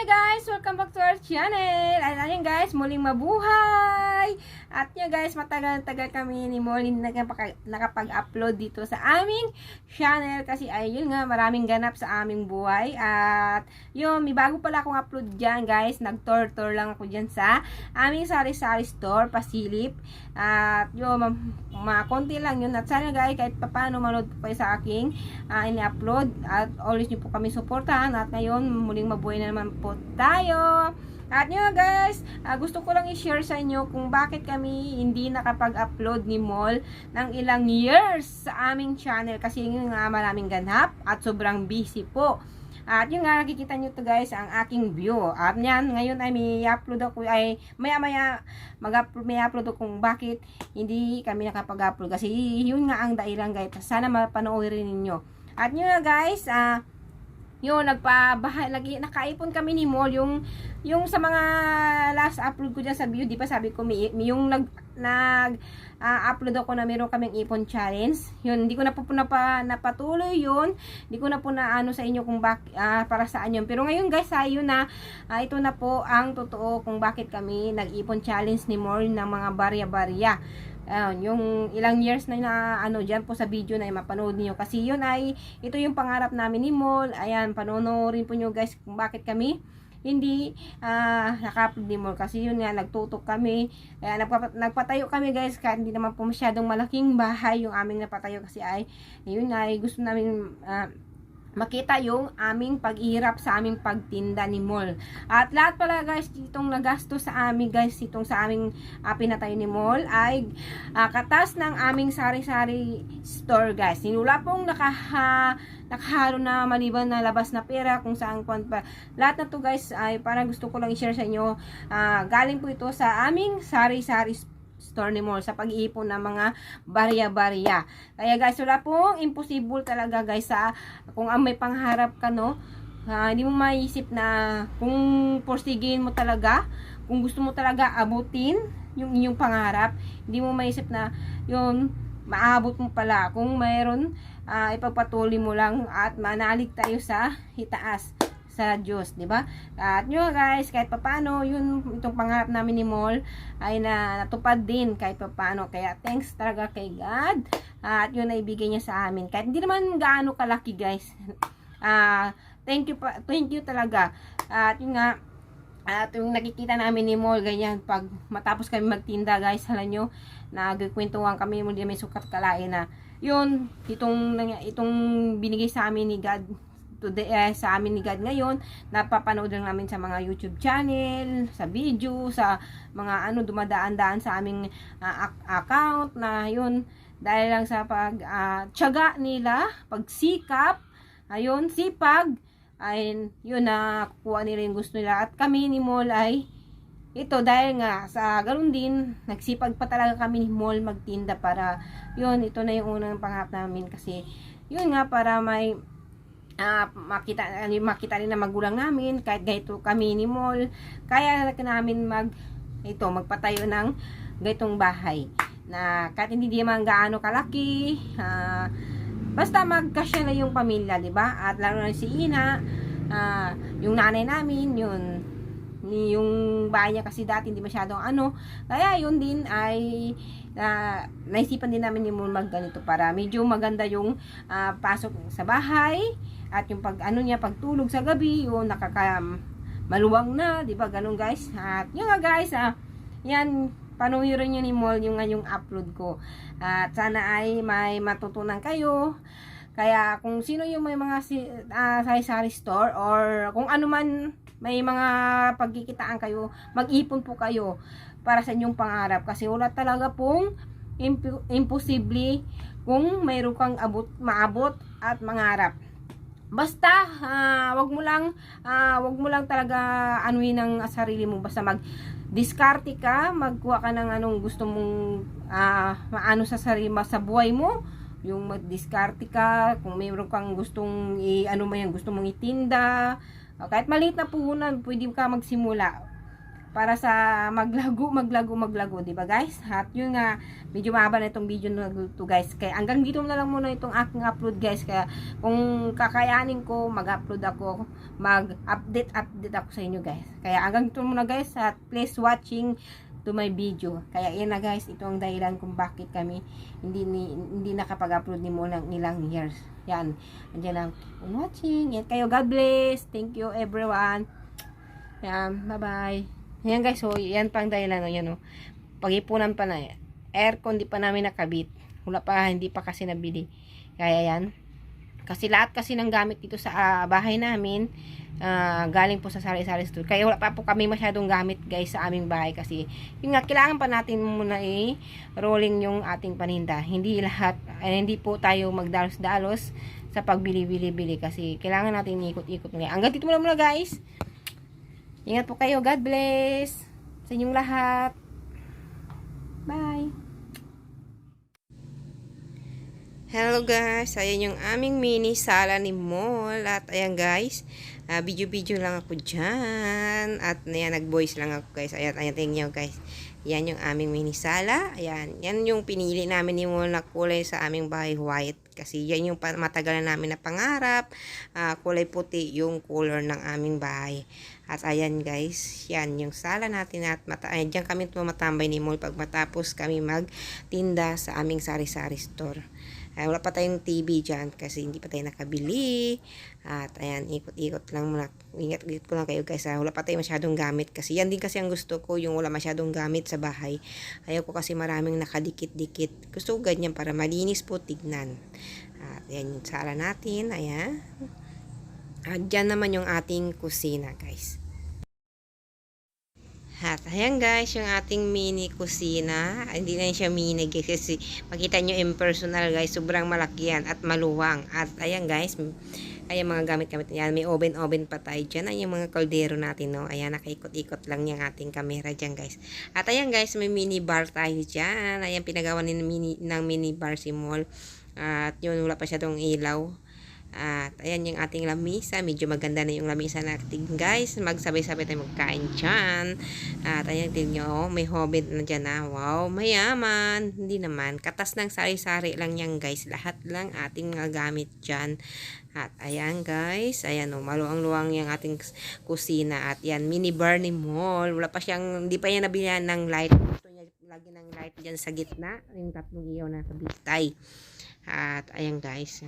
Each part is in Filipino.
Hi guys! Welcome back to our channel! At ayun guys, muling mabuhay! At yun guys, matagal-tagal kami ni nakapag- nakapag-upload dito sa aming channel kasi ayun nga, maraming ganap sa aming buhay. At yun, may bago pala akong upload dyan guys. Nag-tour-tour lang ako dyan sa aming sari-sari store, Pasilip. At yun, ma konti lang yun. At sana guys, kahit papano manood po kayo sa aking uh, ini-upload. At always nyo po kami supportahan. At ngayon, muling mabuhay na naman po tayo. At nyo guys, ah, gusto ko lang i-share sa inyo kung bakit kami hindi nakapag-upload ni Mol ng ilang years sa aming channel kasi yun nga maraming ganap at sobrang busy po. At yun nga, nakikita nyo to guys, ang aking view. At yan, ngayon ay may upload ako, ay maya maya mag-upload, may upload ako kung bakit hindi kami nakapag-upload. Kasi yun nga ang dahilan guys. Sana mapanoorin ninyo. At yun nga guys, ah, yun, nagpabahay, lagi, nakaipon kami ni Mol, yung, yung sa mga last upload ko dyan sa video, di ba sabi ko, may, yung nag, nag, ah, upload ako na meron kaming ipon challenge, yun, hindi ko na po po napa, napatuloy yun, hindi ko na po na ano sa inyo kung bak, ah, para saan yun, pero ngayon guys, ayun na, ah, ito na po ang totoo kung bakit kami nag-ipon challenge ni Mol ng mga barya-barya, Ayun, yung ilang years na na ano diyan po sa video na mapanood niyo kasi yun ay ito yung pangarap namin ni Mol. Ayan, panonoorin po niyo guys kung bakit kami hindi uh, naka-upload ni Mol kasi yun nga nagtutok kami. Kaya nagpa, nagpatayo kami guys kahit hindi naman po masyadong malaking bahay yung aming napatayo kasi ay yun ay gusto namin uh, makita yung aming paghihirap sa aming pagtinda ni Mall. At lahat pala guys, itong nagasto sa amin guys, itong sa aming uh, pinatayo ni Mall ay uh, katas ng aming sari-sari store guys. Sinula pong nakaha, nakahalo na maliban na labas na pera kung saan kung pa. Lahat na to guys ay parang gusto ko lang i-share sa inyo. Uh, galing po ito sa aming sari-sari store ni Mall sa pag-iipon ng mga barya-barya. Kaya guys, wala pong impossible talaga guys sa kung ang may pangharap ka no, uh, hindi mo maiisip na kung porsigin mo talaga, kung gusto mo talaga abutin yung inyong pangarap, hindi mo maiisip na yun maabot mo pala. Kung mayroon uh, ipagpatuloy mo lang at manalig tayo sa itaas sa Diyos, di ba? At nyo guys, kahit papano, yun itong pangarap namin ni Mol ay na natupad din kahit papano. Kaya thanks talaga kay God. At yun ay ibigay niya sa amin. Kahit hindi naman gaano kalaki guys. Uh, thank you pa, thank you talaga. At yun nga, at yung nakikita namin ni Mol, ganyan, pag matapos kami magtinda, guys, alam nyo, nagkwentuhan kami, hindi may sukat kalain na, yun, itong, itong binigay sa amin ni God, today eh, sa amin ni God ngayon. Napapanood lang namin sa mga YouTube channel sa video sa mga ano dumadaan-daan sa aming uh, account na yun. Dahil lang sa pag uh, tiyaga nila pagsikap ayun sipag ay yun na kukuha nila yung gusto nila. At kami ni Mol ay ito dahil nga sa ganun din nagsipag pa talaga kami ni Mol magtinda para yun ito na yung unang pangarap namin. Kasi yun nga para may uh, makita, makita rin na magulang namin kahit ganito kami ni mall kaya namin mag ito magpatayo ng ganitong bahay na kahit hindi naman gaano kalaki uh, basta magkasya na yung pamilya di ba? At lalo na si Ina uh, yung nanay namin yun yung bahay niya kasi dati hindi masyadong ano kaya yun din ay uh, naisipan din namin yung mag ganito para medyo maganda yung uh, pasok sa bahay at yung pag ano niya pagtulog sa gabi yung nakaka maluwang na di ba? Ganun guys. At yun nga guys ah, yan panuwiran nyo ni Mol yung ngayong upload ko. At sana ay may matutunan kayo. Kaya kung sino yung may mga si, uh, sari-sari store or kung ano man may mga pagkikitaan kayo mag-ipon po kayo para sa inyong pangarap. Kasi wala talaga pong imp- imposible kung mayroon kang abot, maabot at mangarap Basta, uh, wag mo lang, uh, wag mo lang talaga anuin ang sarili mo. Basta mag diskarte ka, magkuha ka ng anong gusto mong uh, maano sa sarili mo, sa buhay mo. Yung mag-diskarte ka, kung mayroon kang gustong, i, ano mo yan, gusto mong itinda. Kahit maliit na puhunan, pwede ka magsimula. Para sa maglago, maglago, maglago, di ba guys? At yun nga, medyo mahaba na itong video na to guys. Kaya hanggang dito na lang muna itong aking upload guys. Kaya kung kakayanin ko, mag-upload ako, mag-update, update ako sa inyo guys. Kaya hanggang dito muna guys at please watching to my video. Kaya yan na guys, ito ang dahilan kung bakit kami hindi ni, hindi nakapag-upload ni mo ng ilang years. Yan. Andiyan lang. On watching. Yan kayo. God bless. Thank you everyone. Yan. Bye-bye. Yan guys. So, yan pang dahilan. O, yan o. Pag-ipunan pa na. Aircon di pa namin nakabit. Wala pa. Hindi pa kasi nabili. Kaya yan. Kasi lahat kasi ng gamit dito sa ah, bahay namin ah, galing po sa sari-sari store. Kaya wala pa po kami masyadong gamit guys sa aming bahay kasi yun nga kailangan pa natin muna i-rolling yung ating paninda. Hindi lahat eh, hindi po tayo magdalos-dalos sa pagbili-bili-bili kasi kailangan natin ikot-ikot muna. Hanggang dito muna muna guys. Ingat po kayo. God bless sa inyong lahat. Bye. Hello guys, ayan yung aming mini sala ni Mall at ayan guys, ah, video-video lang ako dyan. At ayan, nag-voice lang ako guys, ayan, ayan, tingnan nyo guys, yan yung aming mini sala, ayan, yan yung pinili namin ni Mall na kulay sa aming bahay white. Kasi yan yung matagal na namin na pangarap, ah, kulay puti yung color ng aming bahay. At ayan guys, yan yung sala natin at mata ayan, dyan kami tumatambay ni Mall pag matapos kami magtinda sa aming sari-sari store. Ay, wala pa tayong TV dyan kasi hindi pa tayo nakabili. At ayan, ikot-ikot lang muna. Ingat-ingat ko lang kayo guys. Ha? Wala pa tayong masyadong gamit kasi yan din kasi ang gusto ko yung wala masyadong gamit sa bahay. Ayaw ko kasi maraming nakadikit-dikit. Gusto ko ganyan para malinis po tignan. At ayan yung sala natin. Ayan. At dyan naman yung ating kusina guys. At ayan guys, yung ating mini kusina. Hindi na siya mini guys kasi makita nyo impersonal guys. Sobrang malaki yan at maluwang. At ayan guys, ayan mga gamit-gamit yan. May oven-oven pa tayo dyan. Ayan yung mga kaldero natin no. Ayan, nakaikot-ikot lang yung ating camera dyan guys. At ayan guys, may mini bar tayo dyan. Ayan, pinagawa ni mini, ng mini bar si Mall. At yun, wala pa siya tong ilaw. At ayan yung ating lamisa. Medyo maganda na yung lamisa natin guys. Magsabay-sabay tayo magkain dyan. At ayan din nyo, may hobbit na dyan na. Wow, mayaman. Hindi naman. Katas ng sari-sari lang yan guys. Lahat lang ating mga gamit dyan. At ayan guys. Ayan o, maluwang-luwang yung ating kusina. At yan, mini bar ni Mall. Wala pa siyang, hindi pa yan nabilihan ng light. Gusto niya lagi ng light dyan sa gitna. Yung tatlong ilaw na kabitay. At ayan guys.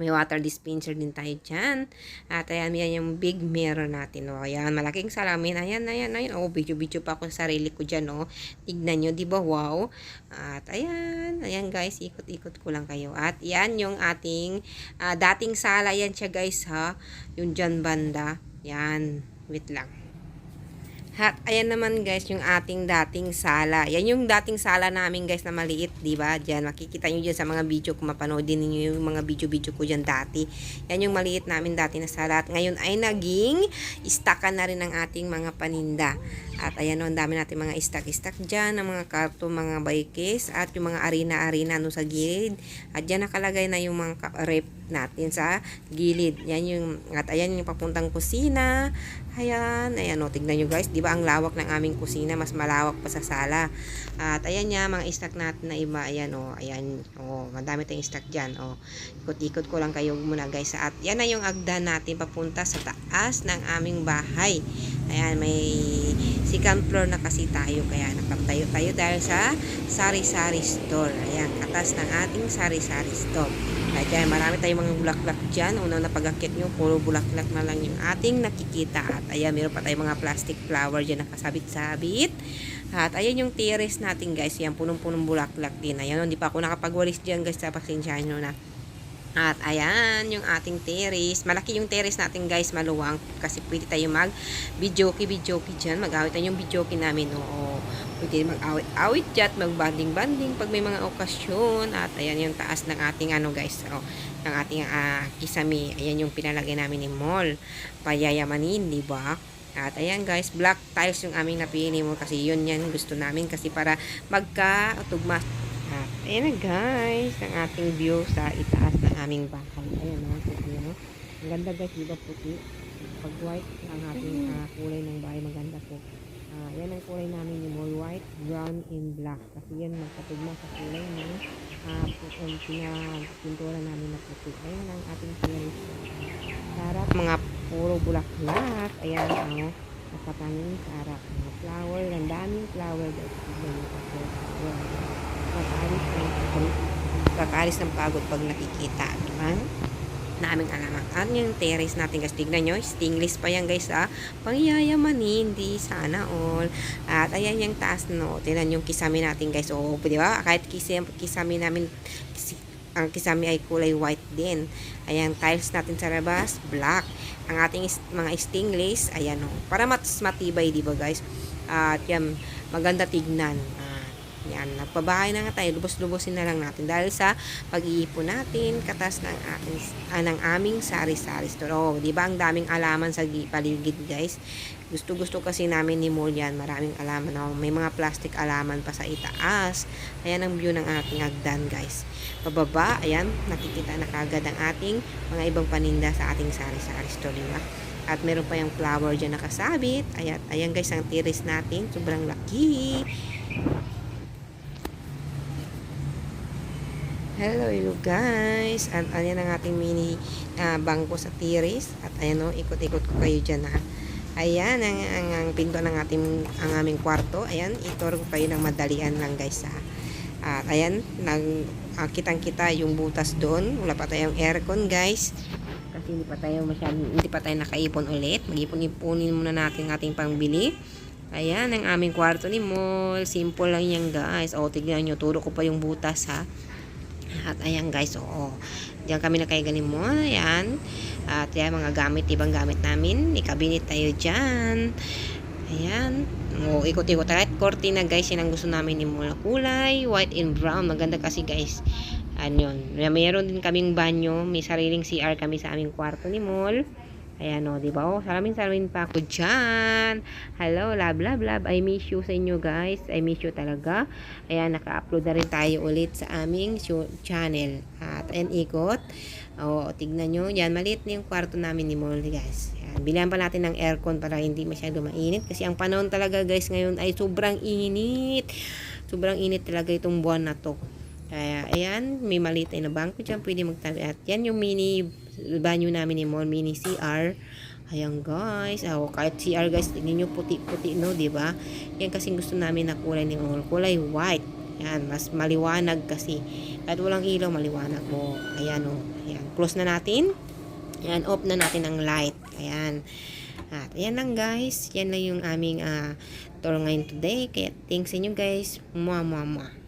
May water dispenser din tayo dyan. At ayan, yan yung big mirror natin. O, ayan, malaking salamin. Ayan, ayan, ayan. O, video-video pa ako sa sarili ko dyan, o. Tignan nyo, di ba? Wow. At ayan, ayan guys, ikot-ikot ko lang kayo. At yan yung ating ah, dating sala. Yan siya guys, ha. Yung dyan banda. Yan. Wait lang. At ayan naman guys, yung ating dating sala. Yan yung dating sala namin guys na maliit, di ba? Diyan makikita niyo diyan sa mga video kung mapanood din niyo yung mga video-video ko diyan dati. Yan yung maliit namin dati na sala. At ngayon ay naging istakan na rin ng ating mga paninda. At ayan o, ang dami natin mga istak-istak dyan, ng mga karton, mga bikes, at yung mga arena-arena no sa gilid. At dyan nakalagay na yung mga rep natin sa gilid. Yan yung, at ayan yung papuntang kusina. Ayan, ayan o, tignan nyo guys, di ba ang lawak ng aming kusina, mas malawak pa sa sala. At ayan niya, mga istak natin na iba, ayan o, ayan, o, madami tayong istak dyan, o. Ikot-ikot ko lang kayo muna guys. At yan na yung agdan natin papunta sa taas ng aming bahay. Ayan, may second floor na kasi tayo kaya nakaptayo tayo dahil sa sari-sari store. Ayan, katas ng ating sari-sari store. At yan, marami tayong mga bulaklak dyan. Unang napag-akit nyo, puro bulaklak na lang yung ating nakikita. At ayan, meron pa tayong mga plastic flower dyan nakasabit-sabit. At ayan yung terrace natin guys. Yan, punong-punong bulaklak din. Ayan, hindi pa ako nakapagwalis dyan guys. Pasensyahan nyo na. At ayan, yung ating terrace. Malaki yung terrace natin guys, maluwang. Kasi pwede tayo mag videoke dyan. Mag-awit tayo yung videoke namin. Oo. Pwede mag-awit-awit dyan, mag-banding-banding pag may mga okasyon. At ayan yung taas ng ating ano guys. Oh, ng ating ah, kisame. Ayan yung pinalagay namin ni Mall. Payayamanin, di ba? At ayan guys, black tiles yung aming napili mo kasi yun yan gusto namin kasi para magka-tugma at ayan na guys, ang ating view sa itaas ng aming bahay. Ayan o, puti no? Ang ganda guys, di ba puti? Pag white ang ating ah, kulay ng bahay, maganda po. Ah, yan ang kulay namin yung more white, brown, and black. Kasi yan magkatugma sa kulay ng uh, pinapintura namin na puti. Ayan ang ating series. Sarap, mga puro bulaklak. Ayan, oh. Napatangin sarap. Mga flower, ang daming flower. guys. Niyo ako. Ayan. Kakaris ng pagod. Kakaris ng pagod pag nakikita. Diba? naming alaman. At yung terrace natin guys, tignan nyo, stingless pa yan guys ah. Pangyayamanin, di sana all. At ayan yung taas no, tignan yung kisame natin guys. O, di ba? Kahit kisame, kisame namin, ang kisame ay kulay white din. Ayan, tiles natin sa labas, black. Ang ating mga stingless, ayan o. Para mas matibay, di ba guys? At yan, maganda tignan. Yan, nagpabahay na nga tayo, lubos-lubosin na lang natin dahil sa pag-iipon natin, katas ng ating ah, ng aming sari-sari store. Oh, 'di ba ang daming alaman sa gi- paligid, guys? Gusto-gusto kasi namin ni Molian, maraming alaman. Oh, may mga plastic alaman pa sa itaas. Ayan ang view ng ating hagdan, guys. Pababa, ayan, nakikita na kagad ang ating mga ibang paninda sa ating sari-sari store, di ba? At meron pa yung flower dyan nakasabit. Ayan, ayan guys, ang tiris natin. Sobrang laki. Hello, hello guys. At ayan ang ating mini ah, bangko sa tiris. At ayan o, ikot-ikot ko kayo dyan ha. Ayan ang, ang, ang pinto ng ating ang aming kwarto. Ayan, ituro ko kayo ng madalian lang guys ha. At ayan, nag, ah, kitang-kita yung butas doon. Wala pa tayong aircon guys. Kasi hindi pa tayo masyadong, hindi pa tayo nakaipon ulit. Mag-ipon-ipunin muna natin ating pangbili. Ayan, ang aming kwarto ni Mol. Simple lang yan guys. O, tignan nyo, turo ko pa yung butas ha. At ayan guys, oo. Diyan kami nakaigaling mo. Ayan. At yan, mga gamit, ibang gamit namin. Ikabinet tayo dyan. Ayan. O, ikot-ikot. Kahit cortina guys, yan ang gusto namin ni Mula kulay. White and brown. Maganda kasi guys. Ano yun. Mayroon din kaming banyo. May sariling CR kami sa aming kwarto ni Mol. Ayan o, di ba? Oh, salamin salamin pa ako dyan. Hello, love, love, love. I miss you sa inyo guys. I miss you talaga. Ayan, naka-upload na rin tayo ulit sa aming channel. At ayan, ikot. O, tignan nyo. Yan, maliit na yung kwarto namin ni Molly guys. Yan, bilihan pa natin ng aircon para hindi masyado mainit. Kasi ang panahon talaga guys ngayon ay sobrang init. Sobrang init talaga itong buwan na to. Kaya, ayan, may maliit na bangko dyan. Pwede magtabi. At yan yung mini banyo namin ni Mon, mini CR. Ayan guys. Oh, kahit CR guys, tingnan nyo puti-puti no, di ba? Yan kasi gusto namin na kulay ni Mon. Kulay white. Yan, mas maliwanag kasi. Kahit walang ilaw, maliwanag mo. Ayan o. Oh. Ayan. Close na natin. Ayan, off na natin ang light. Ayan. At ayan lang guys. Yan lang yung aming uh, tour ngayon today. Kaya thanks inyo guys. Mua, mua, mua.